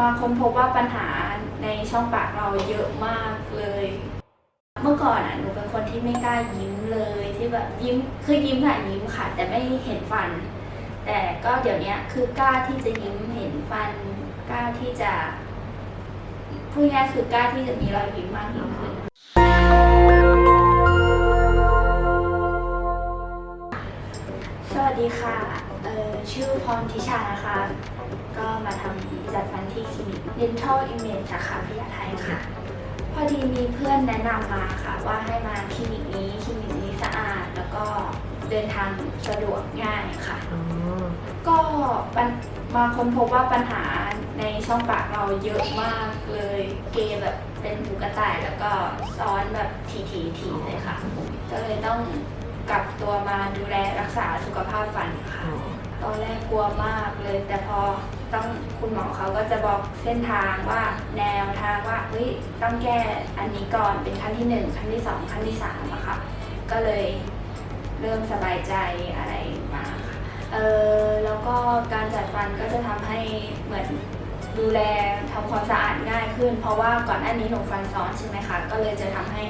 มาค้นพบว่าปัญหาในช่องปากเราเยอะมากเลย เมื่อก่อนอะหนูเป็นคนที่ไม่กล้ายิ้มเลยที่แบบยิ้มคือยิ้มค่ะยิ้มค่ะ แต่ไม่เห็นฟัน แต่ก็เดี๋ยวนี้คือกล้าที่จะยิ้มเห็นฟันกล้าที่จะพูดง่ายคือกล้าที่จะมีรอยยิ้มมากยิ่งขึ้น พรทิชานะคะ ก็มาทำจัดฟันที่คลินิก Dental Image สาขาพญาไทค่ะ พอดีมีเพื่อนแนะนำมาค่ะ ว่าให้มาคลินิกนี้คลินิกนี้สะอาด แล้วก็เดินทางสะดวกง่ายค่ะอ๋อก็ปัญมาค้นพบว่าปัญหาในช่องปากเราเยอะมากเลย เกย์แบบเป็นหูกระต่ายแล้วก็ซ้อนแบบทีทีทีๆเลยค่ะ ก็เลยต้อง กลับตัวมาดูแลรักษาสุขภาพฟันค่ะอ๋อตอนแรกกลัวมากเลย แต่พอต้องคุณหมอเขาก็จะบอกเส้นทางว่าแนวทางว่าเฮ้ยต้องแก้อันนี้ก่อนเป็นขั้นที่หนึ่งขั้นที่สองขั้นที่สามอะค่ะ ก็เลยเริ่มสบายใจอะไรมาค่ะเออแล้วก็การจัดฟันก็จะทำให้เหมือนดูแลทำความสะอาดง่ายขึ้น เพราะว่าก่อนหน้านี้หนูฟันซ้อนใช่ไหมคะก็เลยจะทำให้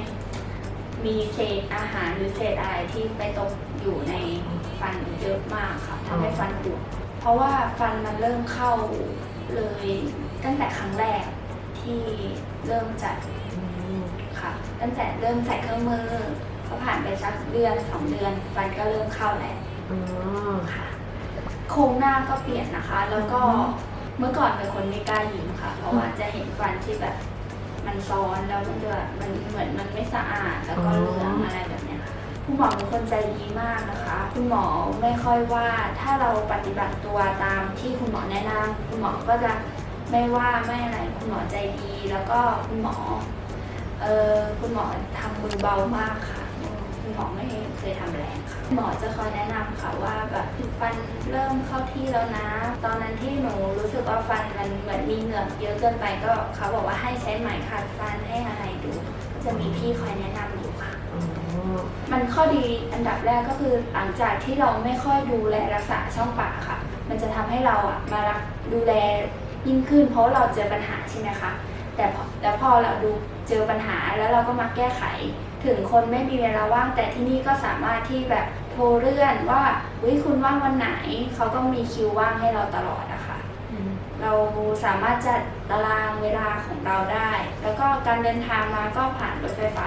มีเศษอาหารหรือเศษอะไรที่ไปตกอยู่ในฟันเยอะมากค่ะทำให้ฟันผุเพราะว่าฟันมันเริ่มเข้าเลยตั้งแต่ครั้งแรกที่เริ่มจัดอืมค่ะ ตั้งแต่เริ่มใส่เครื่องมือก็ผ่านไปสักเดือนสองเดือน ฟันก็เริ่มเข้าแล้วอ๋อค่ะโครงหน้าก็เปลี่ยนนะคะ แล้วก็อืมเมื่อก่อนเป็นคนไม่กล้ายิ้มค่ะ เพราะว่าจะเห็นฟันที่แบบ มันซ้อนแล้วมันจะแบบมันเหมือนมันไม่สะอาดแล้วก็เหลืองอะไรแบบเนี้ยค่ะคุณหมอเป็นคนใจดีมากนะคะคุณหมอไม่ค่อยว่าถ้าเราปฏิบัติตัวตามที่คุณหมอแนะนำคุณหมอก็จะไม่ว่าไม่อะไรคุณหมอใจดี แล้วก็คุณหมอเออคุณหมอทำมือเบามากค่ะอืม คุณหมอไม่เคยทำแรงค่ะหมอจะคอยแนะนำค่ะว่าแบบฟันเริ่มเข้าที่แล้วนะ ตอนนั้นที่หนูรู้สึกว่าฟันมันเหมือนมีเหงือกเยอะเกินไปก็เขาบอกว่าให้ใช้ไหมขัดฟันให้อะไรดูก็จะมีพี่คอยแนะนำอยู่ค่ะอ๋อมันข้อดีอันดับแรกก็คือหลังจากที่เราไม่ค่อยดูแลรักษาช่องปากค่ะ มันจะทำให้เราอะมารักดูแลยิ่งขึ้น เพราะเราเจอปัญหาใช่ไหมคะ แต่พอแล้วพอเราดูเจอปัญหาแล้วเราก็มาแก้ไข ถึงคนไม่มีเวลาว่าง แต่ที่นี่ก็สามารถที่แบบโทรเลื่อนว่าวิคุณว่างวันไหน เขาก็มีคิวว่างให้เราตลอดอะค่ะอืมเราสามารถจัดตารางเวลาของเราได้ แล้วก็การเดินทางมาก็ผ่านรถไฟฟ้า